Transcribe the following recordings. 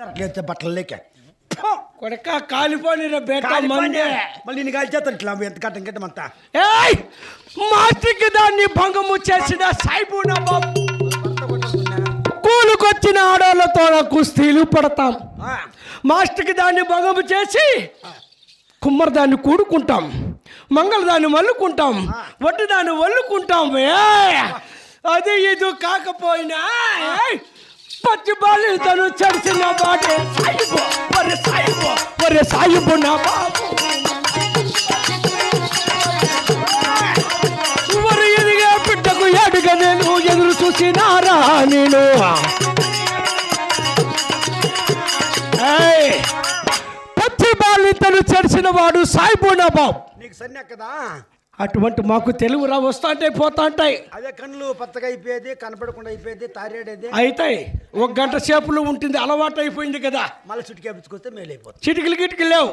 అట్లా బట్టలు లేక. కొడక కాలిపోని. మళ్ళీ నేను కాల్చేస్తాను ఇట్లా ఎంత కట్టం కట్టమంతా ఏయ్! దాన్ని భంగము చేసిన సాయిబు నా కూలుకొచ్చిన ఆడవాళ్ళతో కుస్తీలు పడతాం. మాస్టర్కి దాన్ని భంగము చేసి కుమ్మరి దాన్ని కూడుకుంటాం. మంగళ దాన్ని మల్లుకుంటాం. వడ్డు దాన్ని వల్లుకుంటాం. అది ఇది కాకపోయినా పచ్చి బాలితను చడిసిన బాటే. సాయిబు ఒరే సాయిబు ఒరే సాయిబు నా బాబు. ఎవరు ఎదిగా బిడ్డకు ఎడుగ నేను ఎదురు చూసినారా నేను ఏయ్, పచ్చి బాలితను చడిచిన వాడు సాయిబోనా బాబు. నీకు సన్యాక అటువంటి మాకు తెలుగు రా వస్తా అంటే పోతా ఉంటాయి అదే కళ్ళు పచ్చగా అయిపోయేది కనపడకుండా అయిపోయేది తారేడేది. అయితే ఒక గంట సేపులో ఉంటుంది అలవాటు అయిపోయింది కదా. మళ్ళీ చుట్టుకేపించుకొస్తే మేలు అయిపోతుంది చిటికలు గిటికలు లేవు.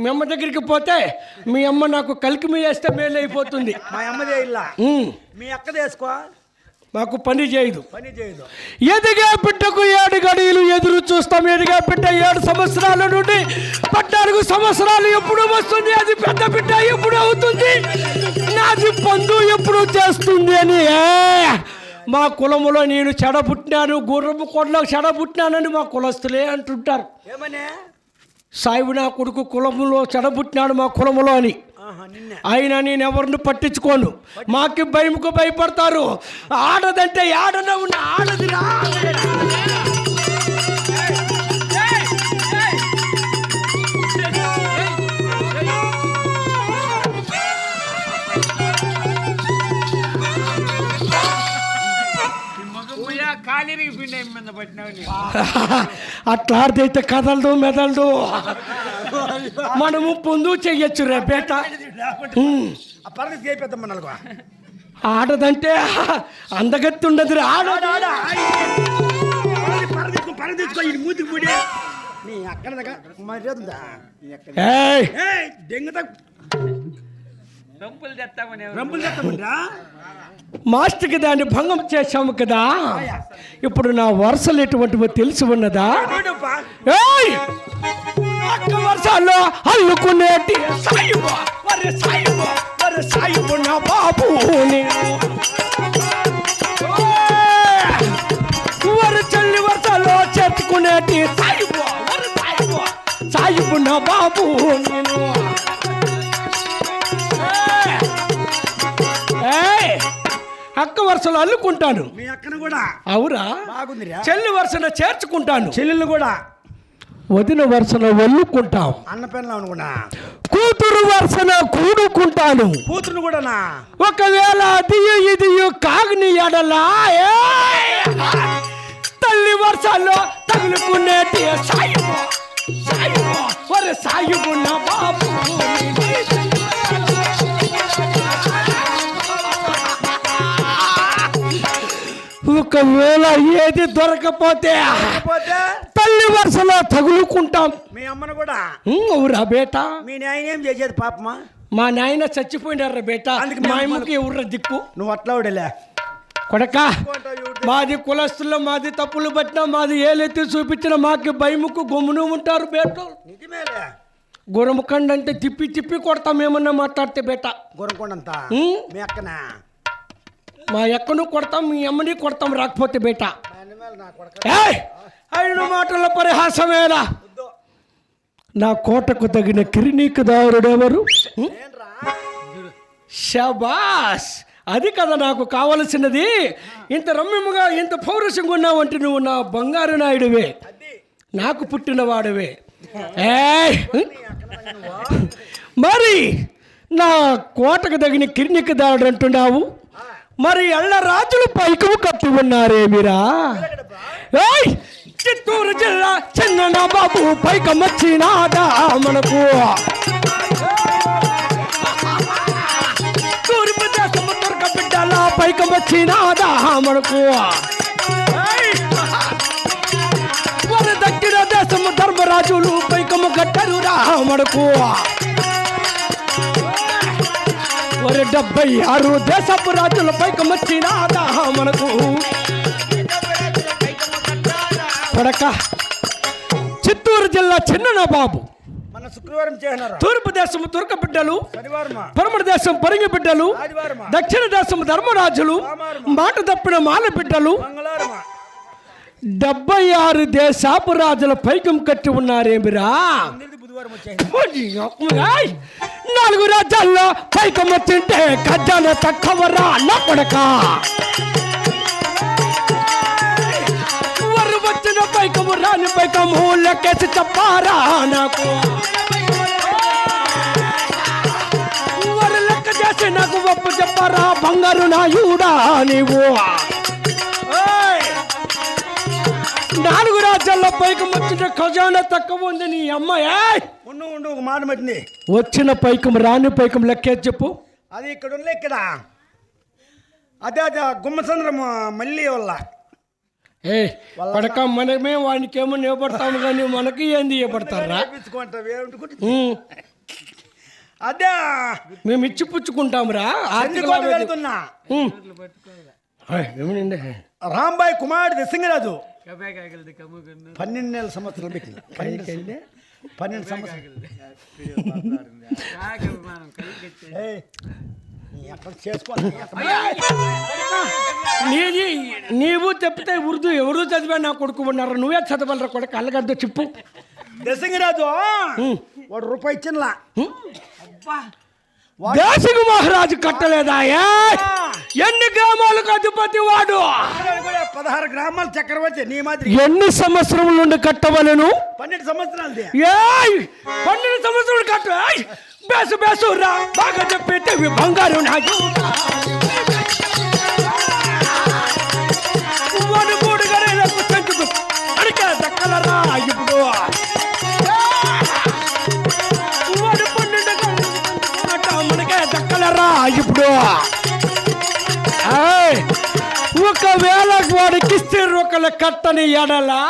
మీ అమ్మ దగ్గరికి పోతే మీ అమ్మ నాకు కలికి మీ వేస్తే మేలు అయిపోతుంది మా అమ్మదే ఇల్లా? మీ అక్కదే వేసుకో? మాకు పని చేయదు. పని చేయదు. ఎదిగా బిడ్డకు ఏడు గడియలు ఎదురు చూస్తాం. ఎదిగా బిడ్డ ఏడు సంవత్సరాల నుండి పద్నాలుగు సంవత్సరాలు ఎప్పుడు వస్తుంది? అది పెద్ద బిడ్డ ఎప్పుడు అవుతుంది? నాది పందు ఎప్పుడు చేస్తుంది అని. మా కులములో నేను చెడబుట్టినాను గుర్రపు కొడలో చెడబుట్టినానని మా కులస్తులే అంటుంటారు. ఏమనే? సాయిబు నా కొడుకు కులములో చెడబుట్టినాడు మా కులములో అని. అయినా నేను ఎవరిని పట్టించుకోను? మాకి భయముకు భయపడతారు. ఆడదంటే ఆడన ఉన్న ఆడది రా. అట్లా ఆడితే కదలదు మెదలదు. మనము పొందు చెయ్యొచ్చు రే బేట ఆడదంటే అందగత్తి ఉండదు రా ఆడ నీ అక్కడ దగ్గర తెస్తామంటా మాస్టర్కి దాన్ని భంగం చేశాము కదా. ఇప్పుడు నా వరుసలు ఎటువంటివో తెలిసి ఉన్నదా? వర్షాల్లో అల్లుకునేటి సాయిబు వరే సాయిబు వరే సాయిబు నా బాబు నేను. చేర్చుకునేటి సాయిబు నా బాబు నేను. అక్క వరుసలు అల్లుకుంటాను. మీ అక్కను కూడా. అవురా? బాగుందిరా. చెల్లి వరుసన చేర్చుకుంటాను. చెల్లెళ్ళు కూడా. వదిన వరుసన వల్లుకుంటాం. అన్న పెన్లో అనుకున్నా కూతురు వరుసన కూడుకుంటాను. కూతురు కూడానా? ఒకవేళ అది ఇది కాగిని ఎడలా! తల్లి వర్షాల్లో తగులుకునేటి సాయిబు సాయిబు ఒరే సాయిబు నా బాబు. ఒకవేళ ఏది దొరకపోతే పోతే తల్లి వరుసలో తగులుకుంటాం. మీ అమ్మను కూడా? అవురా బేటా? మీ నాయన ఏం చేసేది పాపమా? మా నాయన చచ్చిపోయినారా బేటా. మా మేము అమ్మకి ఎవర్ర దిక్కు. నువ్వు అట్లా ఉడలే కొడక మాది కులస్తుల్లో మాది తప్పులు పట్టినా మాది ఏలెత్తి చూపించిన మాకి భయముకు గమ్మును ఉంటారు బేట. నిజమేలే. గురముఖండ్ అంటే తిప్పి తిప్పి కొడతాం ఏమన్నా మాట్లాడితే బేట. గొరకొండంత ఉమ్, మీ అక్కనా? మా ఎక్కను కొడతాం మీ అమ్మని కొడతాం రాకపోతే బేట. ఐదు మాటల పరిహాసమేలా నా కోటకు తగిన కిరీనీకదారుడెవరు షబాస్ అది కదా నాకు కావలసినది. ఇంత రమ్యముగా ఇంత పౌరుషంగా ఉన్నావంటే నువ్వు నా బంగారు నాయుడువే. నాకు పుట్టినవాడువే మరి నా కోటకు తగిన కిర్నికదారుడు అంటున్నావు మరి ఎళ్ళ రాజులు పైకము కట్టి ఉన్నారేమిరా ఏయ్! చిత్తూరు జిల్లా చిన్న బాబు పైకమొచ్చినాదా మనకు? తూర్పు దేశం దుర్గ బిడ్డల పైకమొచ్చినాదా మనకు? మన వారి దక్షిణ దేశము ధర్మరాజులు పైకము కట్టరురా మనకు? వారి డెబ్బై ఆరు దేశపు రాజుల పైకమొచ్చిన మనకు. పల్నాడు జిల్లా చిన్న నవాబు మన శుక్రవారం చేసినారు? తూర్పు దేశం తుర్క బిడ్డలు పరమణ దేశం పరింగి బిడ్డలు దక్షిణ దేశం ధర్మరాజులు మాట తప్పిన మాల బిడ్డలు. డెబ్బై ఆరు దేశాపు రాజుల పైకం కట్టి ఉన్నారేమిరా? అందరిది వచ్చేసింది నాలుగు రాజ్యాల్లో పైకమ్మ తింటే ఖజానా తక్కువరా నా కొడక. వరు వచ్చిన పైకము రాని పైకము లెక్కేసి చెప్పారా నాకు. వరు లెక్క చేసి నాకు ఒప్పు చెప్పారా బంగారు నా యూడా నీవు. నాలుగు రాజ్యాల్లో పైకం వచ్చిన ఖజానా తక్కువ ఉంది నీ అమ్మాయి ఉండు ఉండు ఒక మాట మట్టింది వచ్చిన పైకం రాని పైకం లెక్కేసి చెప్పు. అది ఇక్కడ ఉండలే ఇక్కడ. అదే అదే గుమ్మచంద్రం మళ్ళీ వల్ల. ఏ పడక మనమే వానికి ఏమో నిలబడతాము కానీ మనకి ఏంది ఇవ్వబడతారా అదే మేము ఇచ్చి పుచ్చుకుంటాంరా వెళ్తున్నా? రాంబాయ్ కుమారుడు సింగరాజు. పన్నెండు నెలల సంవత్సరాలు. పెట్టింది పన్నెండు నీది నీవు చెప్తే ఉర్దూ ఎవరు చదివా నా కొడుకు ఉన్నారు. నువ్వే చదవలరా కొడుకు. అల్లగద్ద చెప్పు. దశంగిరాజు వాడు రూపాయి ఇచ్చినలా దేశకు మహారాజు కట్టలేదా! ఎన్ని గ్రామాలకు అధిపతి వాడు? పదహారు గ్రామాల చక్రవర్తి నీ మాదిరి. ఎన్ని సంవత్సరముల నుండి కట్టవలను? పన్నెండు సంవత్సరాలది. ఏయ్! పన్నెండు సంవత్సరాలు కట్టు. బేసు బేసు రా. బాగా చెప్పేది బంగారు నాయు ఇప్పుడు. ఒకవేళ వాడికి ఒకళ్ళ కట్టని ఎడలా.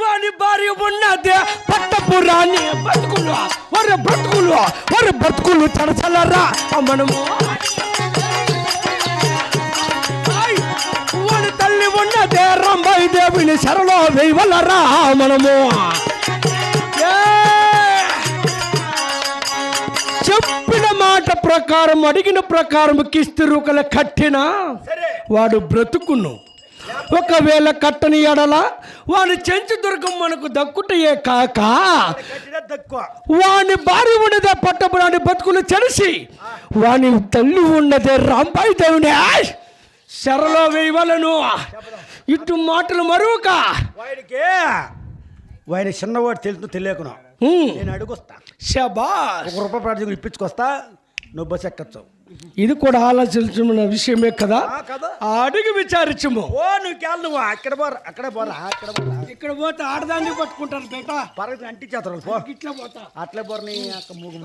వాని భార్య ఉన్నదే పట్టపురాని బతుకులు. వారి బ్రతుకులు వారి బ్రతుకులు తడచలరా మనము. వాని తల్లి ఉన్నదే రంబాయి దేవిని శరలో వేయవలరా మనము! చెప్పిన మాట ప్రకారం అడిగిన ప్రకారం కిస్తురుకల కట్టిన సరే. వాడు బ్రతుకును. ఒకవేళ కట్టని ఎడల వాని చెంచు దుర్గం మనకు దక్కుటయే కాక వాని భార్య ఉన్నదే పట్టబురాని బతుకులు చెడిసి వాని తల్లి ఉన్నదే రాంబాయి దేవుని! శరలో వేయవలను. ఇటు మాటలు మరువక. వాడికి వాడి చిన్నవాడు తెలుసు తెలియకున్నా నేను అడుగుస్తా. శబాష్! ఒక రూపాయి ప్రార్థన ఇప్పించుకొస్తా. నువ్వు బస్ ఎక్కచ్చు. ఇది కూడా ఆలోచించిన విషయమే కదా? అడిగి విచారించము. ఓ నువ్వు నువ్వు అక్కడ పోరా అక్కడ పోరా అక్కడ పోరా. ఇక్కడ పోతే ఆడదాన్ని పట్టుకుంటారు బేట. పరగతి అంటి చేస్తారు పో. ఇట్లా పోతా. అట్లే పోరు నీ అక్క మూగు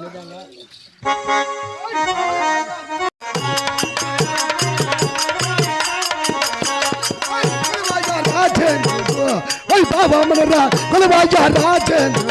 రాజేంద్ర బాబా మన రా రాజేంద్ర.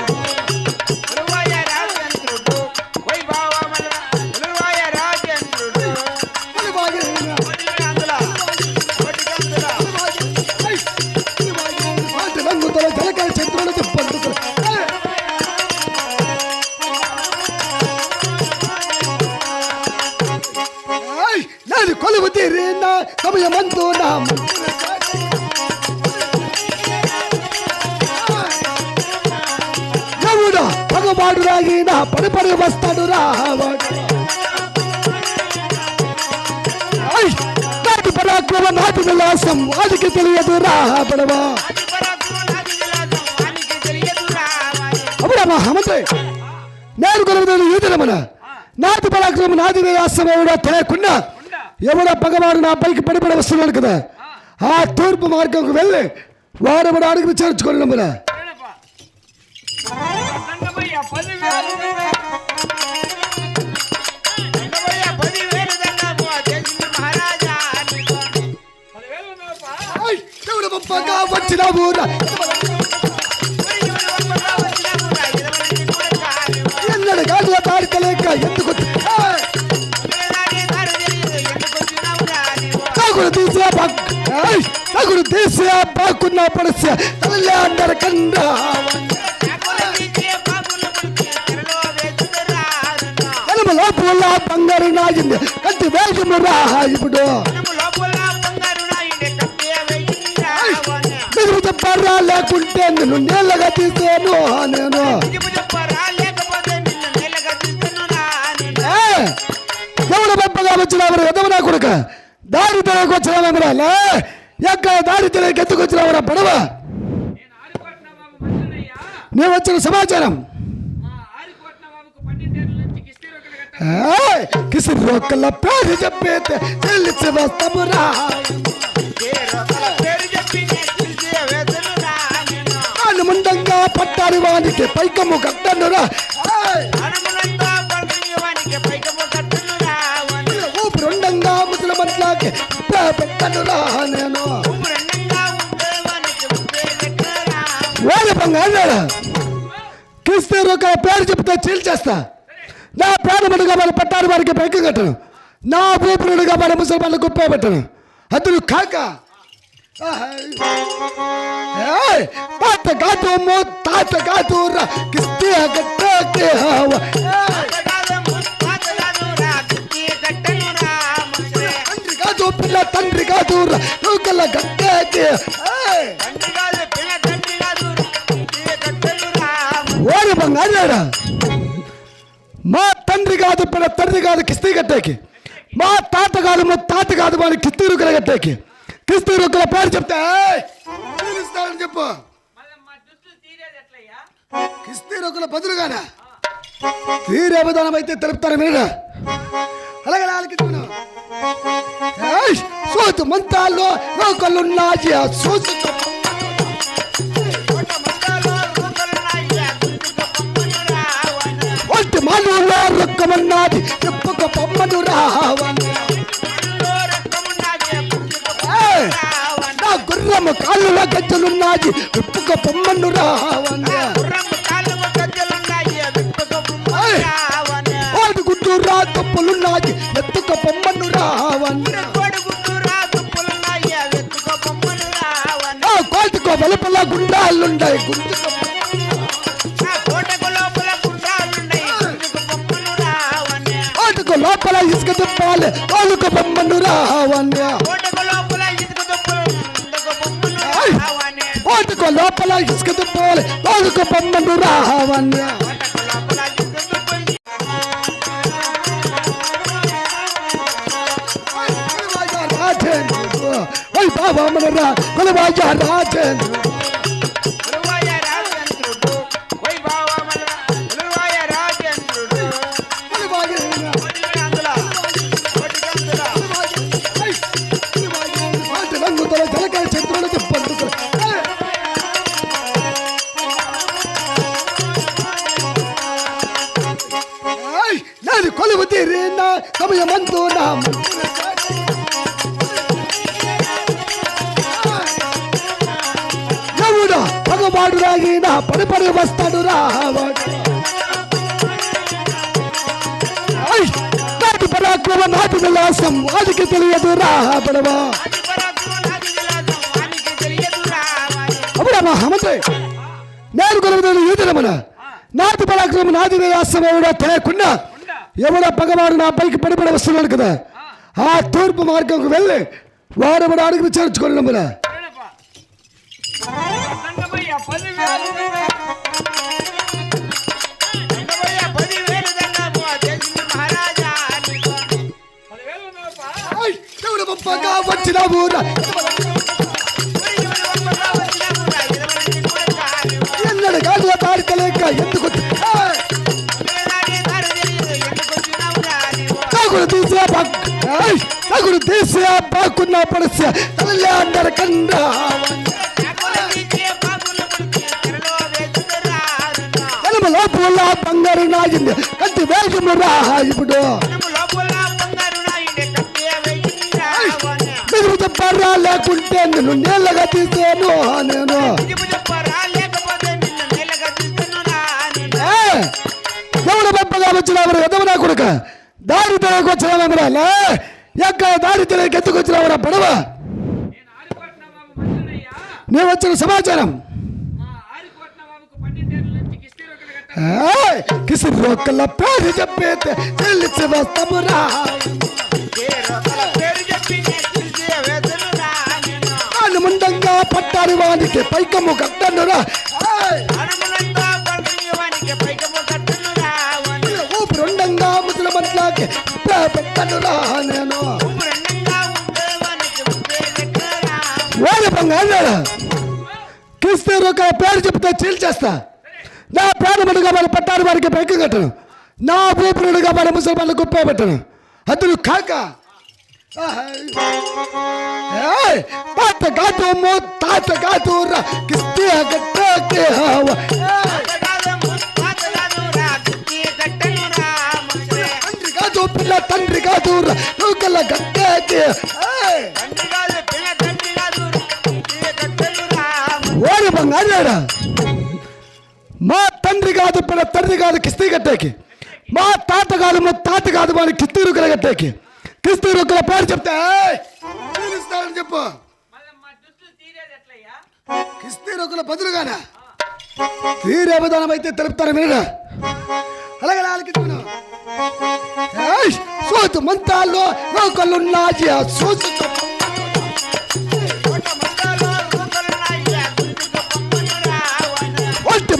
పరాక్రమ నాటి విలాసం వాడికి తెలియదు రాబడవా పరాక్రమనాది విలాసం వానికి తెలియదు రావాలి అప్పుడమ్మా హమంత్రి నేను కొలువుదేని ఈతనమన నాటి పరాక్రమ నాది విలాసం ఎవడో తెలియకుండా ఎవడో పగవాడు నా పైకి పడిపడి వస్తున్నాడు కదా ఆ తూర్పు మార్గంకు వెళ్ళి వాడెవడు అడిగి విచారించుకోండి నమ్మన గొప్పగా వచ్చిన ఊర ఎన్నడు కాదు తాడికలేక ఎందుకు తగుడు తీసే తగుడు తీసే బాగున్న పడిసే తల్లి అందరి కండా ఎలుమలో పూల బంగారు నాగింది కట్టి వేగమురా ఇప్పుడు నిజము లేకుంటే నిన్ను నీళ్ళగా తీసాను నేను. నిజము చెప్పరా ఎవడు పెంపగా వచ్చినావు ఎదవ నా కొడుక? దారి తెలియక వచ్చినావు ఎక్కడ దారి తెలియక ఎత్తుకు వచ్చినావురా పడవ. నేను వచ్చిన సమాచారం. కిసి రొక్కల పేరు చెప్పేతే చెల్లించి వస్తామురా పట్టారు వానికి పైకము కట్టనురా. ఏయ్, మనమునంతా పండుగవానికి పైకము కట్టునురా వన ఊపిరుండంగా ముసలి మట్లాకి పెట్టనురా నేను. బంగారు కిస్తీ రొక్కల పేరు చెప్తే చీల్చేస్తా. నా ప్రాణముడుగా మరి పట్టారు వారికి పైకి కట్టను. నా ఊపిరుడుగా మరి ముసలి కుప్పే పెట్టను. అందులో కాక ఏయ్, తాత కాదు మో తాత కాదు రా కిస్తీ కట్టకే హవ ఏయ్, పాతగాదము పాతగాదురా కుత్తి కట్టనురా మంత్రే తండ్రి కాదు పిల్ల తండ్రి కాదు రా నూకల గట్టకే ఏయ్, తండ్రి కాదు పిల్ల తండ్రి కాదు కుత్తి కట్టనురా ఓరి బంగారు మా తండ్రి కాదు పిల్ల తండ్రి కాదు కిస్తీ కట్టేకి మా తాత కాదు మా తాత కాదు మన కిస్తీ రుక్కల క్రిస్తు కిస్తీ పేరు చెప్తే తీరుస్తానని చెప్పు మళ్ళీ రొక్కల బదులుగానా తీరే విధానం అయితే తెలుపుతారు మీరు అలాగే ఆలకించుకున్నాం సోతు మంతాల్లో లోకలున్నాయి ఆ సోతు కోట రొక్కమన్నాది రూపలున్నాయి చెప్పుక పొమ్మను రావని గుర్రము కాళ్ళలో గజ్జలున్నాయి. విప్పుక పొమ్మను రావని తుప్పులున్నాయి. ఎత్తుక గుడ్డురా తుప్పులున్నాయి. వెతుకు పొమ్మనురా వన నా కోటికో వెలుపల గుండాలుండాయి కోటకు లోపల ఇసుక తిప్పాలి వాళ్ళకు బొమ్మను రావన్య లోపల ఇసుక తిప్పాలి వాళ్ళకు బొమ్మను రావన్య కోటకు లోపల ఇసుక దుప్పులు రాజేంద్రుడు ఓయ్ బాబా మన రా కొలవాజ రాజేంద్రుడు ఎవడు పగవాడు రాగిన పడి పడి వస్తాడు రావాడు ఐ! నాటి పరాక్రమ నాటి విలాసం వాడికి తెలియదు రాబడవా ఆది పరాక్రమ నాది విలాసం వానికి తెలియదు రావాలి అప్పుడు మహామంత్రి నేను కొలువుతాను ఈదినమున నాటి పరాక్రమ నాది విలాసం ఎవడో తెలియకుండా ఎవడో పగవాడు నా పైకి పడిపడి వస్తున్నాడు కదా ఆ తూర్పు మార్గంకు వెళ్ళి వాడు ఎవడు అడిగి విచారించుకోండి నమ్మున ఎన్నడు కాదు తాడికలేక ఎందుకు ఐ! పిల్లలాగే దారి తెలియదు, ఎందుకు వచ్చినావు రా నీవు? తగుడు తీసే తగుడు తీసే బాకున్న పడిసే తల్లి అందరు కండా లోపల బంగారు నాగింది కత్తి వేగము రా ఇప్పుడు మనము లోపల బంగారు నాయుడే కత్తి వేయింది రా వన. మీరు చెప్పారా లేకుంటే నిన్ను నీళ్ళగా తీసాను నేను నిజము చెప్పరా లేకపోతే నిన్ను నేలగా తీసుకున్నా నేను ఏ, ఎవడు పెంపగా వచ్చినావు ఎదవ నా కొడుక దారి తెలియక వచ్చినావు ఎక్కడ దారి తెలియక ఎందుకు వచ్చినావురా పడవ నేను ఆరికోట్ల బాబు మంత్రినయ్యా నేను వచ్చిన సమాచారం किसी रोकला पैर చెప్పి నేను दिल से बस వాని అనుమందంగా పట్టారు వానికి పైకము కట్టనురా. ఏయ్, ఊపిరుండంగా ముసలి మట్లాకి పెట్టనురా నేను. ఉమ్మురెండంగా ఉండేవానికి ముద్దే కట్టునురా. పేరు చెప్తే చీల్చేస్తా. నా ప్రాణముడుగా మన పట్టారు వారికి పైకి కట్టను. నా ఊపిరుడుగా మన ముసలి గుప్పే పెట్టను అతను కాక ఏయ్, తాత కాదు మో తాత కాదు రా. కిస్తీ కట్టకే హవ ఏయ్, తాతగాదు ముత్తాతగాదురా, గుత్తి కట్టనురా ముద్దే. తండ్రి కాదు పిల్ల తండ్రి కాదు రా. నూకల గట్టకే ఏయ్, తండ్రి మా తండ్రి కాదు పిల్ల తండ్రి కాదు కిస్తీ కట్టేకి. మా తాత కాదు మా తాత కాదు వాడి కిస్తీ రుక్కల కట్టేకి. కిస్తీ రుక్కల పేరు చెప్తే తీరుస్తానని చెప్పు. కిస్తీ రుక్కల బదులుగానా తీరే విధానం అయితే తెలుపుతారు మీరు? అలాగే నాలుగు ఇచ్చుకున్నాం. ఏయ్, సోతు మంత్రాల్లో రోకలున్నాయి ఆ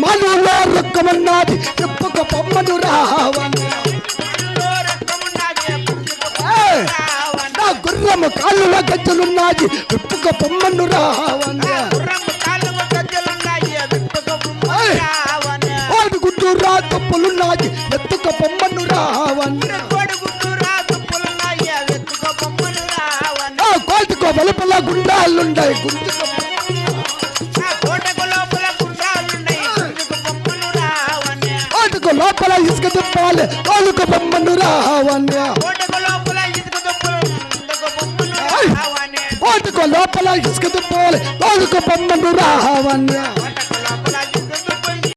మానవులో రొక్కమన్నది. చెప్పుక పొమ్మను రావని. నా గుర్రము కాళ్ళలో గజ్జలున్నాయి. విప్పుక పొమ్మను రావని. వాడి గుడ్డురా తప్పులున్నాయి ఎత్తుక పొమ్మను రావని కోటికో వెలుపల గుండాలుండాయి గుంజుక తిప్పాలి వాళ్ళకు పొమ్మను రావని కోటకు లోపల ఇసుక దుప్పులు, గుండుకు పొమ్మనురా వని.